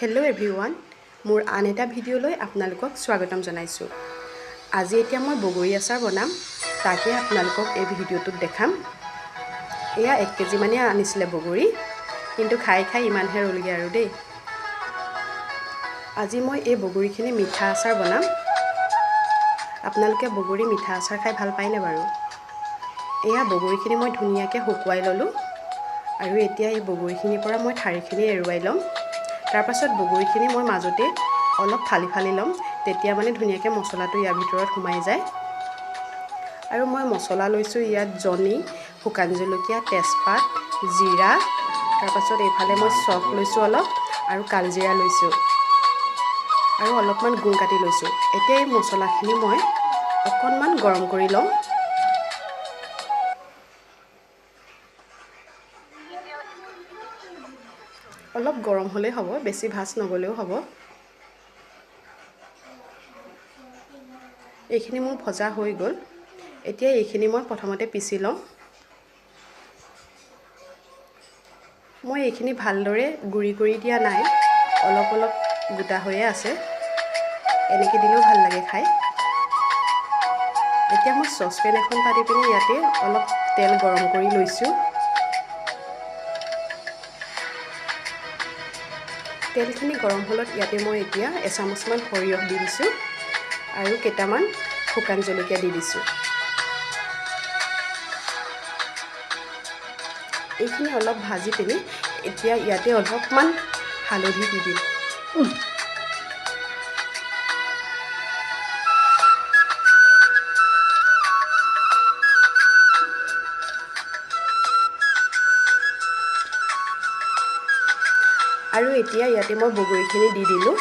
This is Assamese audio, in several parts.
হেল্ল' এভৰিৱান মোৰ আন এটা ভিডিঅ'লৈ আপোনালোকক স্বাগতম জনাইছোঁ। আজি এতিয়া মই বগৰী আচাৰ বনাম তাকে আপোনালোকক এই ভিডিঅ'টোত দেখাম। এয়া এক কেজিমানেই আনিছিলে বগৰী কিন্তু খাই খাই ইমানহে ৰ'লগৈ আৰু দেই। আজি মই এই বগৰীখিনি মিঠা আচাৰ বনাম। আপোনালোকে বগৰী মিঠা আচাৰ খাই ভাল পায়নে বাৰু? এয়া বগৰীখিনি মই ধুনীয়াকৈ শুকুৱাই ল'লোঁ। আৰু এতিয়া এই বগৰীখিনিৰ পৰা মই ঠাৰিখিনি এৰুৱাই ল'ম। তাৰপাছত বগৰীখিনি মই মাজতে অলপ ফালি ফালি ল'ম। তেতিয়া মানে ধুনীয়াকৈ মছলাটো ইয়াৰ ভিতৰত সোমাই যায়। আৰু মই মছলা লৈছোঁ ইয়াত জনি শুকান জলকীয়া তেজপাত জিৰা। তাৰপাছত এইফালে মই চফ লৈছোঁ অলপ আৰু কালজিৰা লৈছোঁ। আৰু অলপমান গুৰ কাটি লৈছোঁ। এতিয়া এই মছলাখিনি মই অকণমান গৰম কৰি লওঁ অলপ গৰম হ'লেই হ'ব বেছি ভাজ নগ'লেও হ'ব। এইখিনি মোৰ ভজা হৈ গ'ল। এতিয়া এইখিনি মই প্ৰথমতে পিচি লওঁ মই এইখিনি ভালদৰে গুড়ি কৰি দিয়া নাই অলপ অলপ গোটা হৈয়ে আছে। এনেকৈ দিলেও ভাল লাগে খাই। এতিয়া মই চচপেন এখন পাতি পিনি ইয়াতে অলপ তেল গৰম কৰি লৈছোঁ। তেলখিনি গৰম হ'লত ইয়াতে মই এতিয়া এচামুচমান সৰিয়হ দি দিছোঁ আৰু কেইটামান শুকান জলকীয়া দি দিছোঁ। এইখিনি অলপ ভাজি পিনি এতিয়া ইয়াতে অলপমান হালধি দি দিম। আৰু এতিয়া ইয়াতে মই বগৰীখিনি দি দিলোঁ।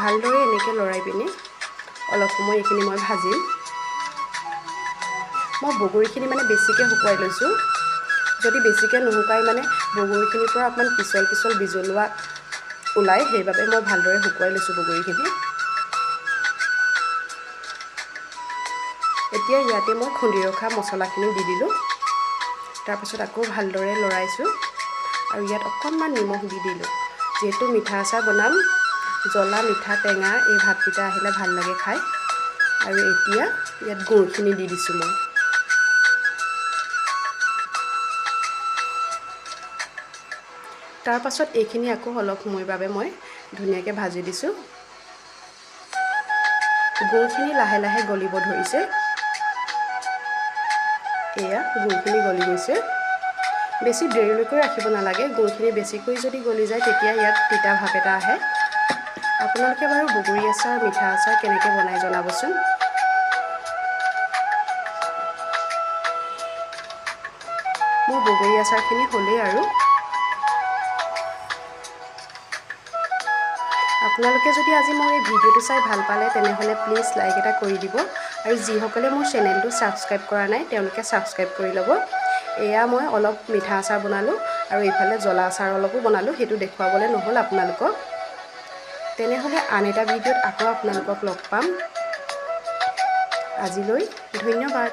ভালদৰে এনেকৈ লৰাই পিনি অলপ সময় এইখিনি মই ভাজিম। মই বগৰীখিনি মানে বেছিকৈ শুকুৱাই লৈছোঁ। যদি বেছিকৈ নুশুকাই মানে বগৰীখিনিৰ পৰা অকণমান পিছল পিছল বিজলুৱা ওলায় সেইবাবে মই ভালদৰে শুকুৱাই লৈছোঁ বগৰীখিনি। এতিয়া ইয়াতে মই খুন্দি ৰখা মছলাখিনি দি দিলোঁ। তাৰপাছত আকৌ ভালদৰে লৰাইছোঁ। আৰু ইয়াত অকণমান নিমখ দি দিলোঁ। যিহেতু মিঠা আচাৰ বনাম জ্বলা মিঠা টেঙা এই ভাতকেইটা আহিলে ভাল লাগে খাই। আৰু এতিয়া ইয়াত গুৰখিনি দি দিছোঁ মই। তাৰপাছত এইখিনি আকৌ অলপ সময়ৰ বাবে মই ধুনীয়াকৈ ভাজি দিছোঁ। গুৰখিনি লাহে লাহে গলিব ধৰিছে। এয়া গুৰখিনি গলি গৈছে। বেছি দেৰিলৈকে ৰাখিব নালাগে। গুৰখিনি বেছিকৈ যদি গলি যায় তেতিয়া ইয়াত তিতা ভাৱ এটা আহে। আপোনালোকে বাৰু বগৰী আচাৰ মিঠা আচাৰ কেনেকৈ বনাই জনাবচোন? মোৰ বগৰী আচাৰখিনি হ'লেই আৰু। আপোনালোকে যদি আজি মোৰ এই ভিডিঅ'টো চাই ভাল পালে তেনেহ'লে প্লিজ লাইক এটা কৰি দিব। আৰু যিসকলে মোৰ চেনেলটো ছাবস্ক্ৰাইব কৰা নাই তেওঁলোকে ছাবস্ক্ৰাইব কৰি ল'ব। এয়া মই অলপ মিঠা আচাৰ বনালোঁ আৰু এইফালে জ্বলা আচাৰ অলপো বনালোঁ সেইটো দেখুৱাবলৈ নহ'ল আপোনালোকক। তেনেহ'লে আন এটা ভিডিঅ'ত আকৌ আপোনালোকক লগ পাম। আজিলৈ ধন্যবাদ।